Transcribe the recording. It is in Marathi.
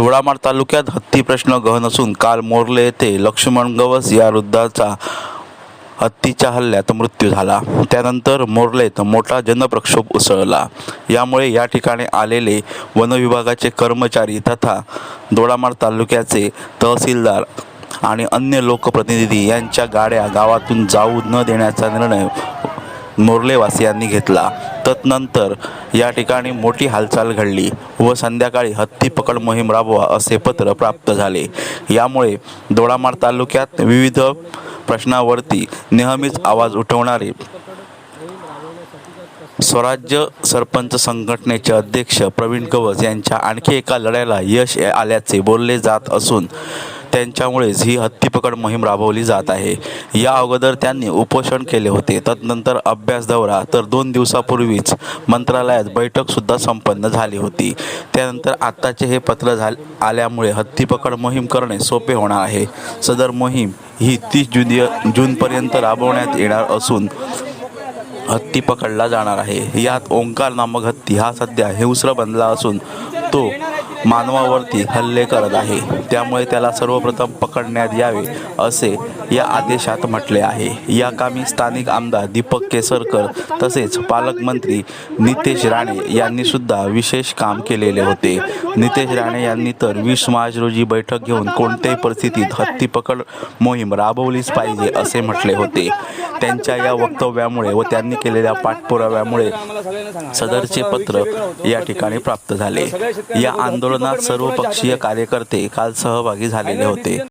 दोडामार तालुक्यात हत्ती प्रश्न गहन असून काल मोर्ले येथे लक्ष्मण गवस या वृद्धाचा हत्तीच्या हल्ल्यात मृत्यू झाला. त्यानंतर मोर्लेत मोठा जनप्रक्षोभ उसळला. यामुळे या ठिकाणी आलेले वनविभागाचे कर्मचारी तथा दोडामार तालुक्याचे तहसीलदार आणि अन्य लोकप्रतिनिधी यांच्या गाड्या गावातून जाऊ न देण्याचा निर्णय मोर्लेवासियांनी घेतला. तत्नंतर या ठिकाणी मोठी हालचाल घडली व संध्याकाळी हत्ती पकड मोहीम राबवा असे पत्र प्राप्त झाले. यामुळे दोडामार तालुक्यात विविध प्रश्नावरती नेहमीच आवाज उठवणारे स्वराज्य सरपंच संघटनेचे अध्यक्ष प्रवीण कवच यांच्या आणखी एका लढ्याला यश आल्याचे बोलले जात असून त्यांच्यामुळेच ही हत्तीपकड मोहीम राबवली जात आहे. या अगोदर त्यांनी उपोषण केले होते. तदनंतर अभ्यास दौरा तर दोन दिवसापूर्वीच मंत्रालयात बैठकसुद्धा संपन्न झाली होती. त्यानंतर आत्ताचे हे पत्र झाल आल्यामुळे हत्तीपकड मोहीम करणे सोपे होणार आहे. सदर मोहीम ही तीस जून जूनपर्यंत राबवण्यात येणार असून हत्ती पकडला जाणार आहे. यात ओंकार नामक हत्ती हा सध्या हिंस्र बनला असून तो मानवावरती हल्ले करत आहे. त्यामुळे त्याला सर्वप्रथम पकडण्यात यावे असे या आदेशात म्हटले आहे. या कामी स्थानिक आमदार दीपक केसरकर तसेच पालकमंत्री नितेश राणे यांनी सुद्धा विशेष काम केलेले होते. नितेश राणे यांनी तर वीस मार्च रोजी बैठक घेऊन कोणत्याही परिस्थितीत हत्ती पकड मोहीम राबवलीच पाहिजे असे म्हटले होते. त्यांच्या या वक्तव्यामुळे व त्यांनी केलेल्या पाठपुराव्यामुळे सदरचे पत्र या ठिकाणी प्राप्त झाले. या आंदोलनात सर्वपक्षीय कार्यकर्ते काल सहभागी झालेले होते.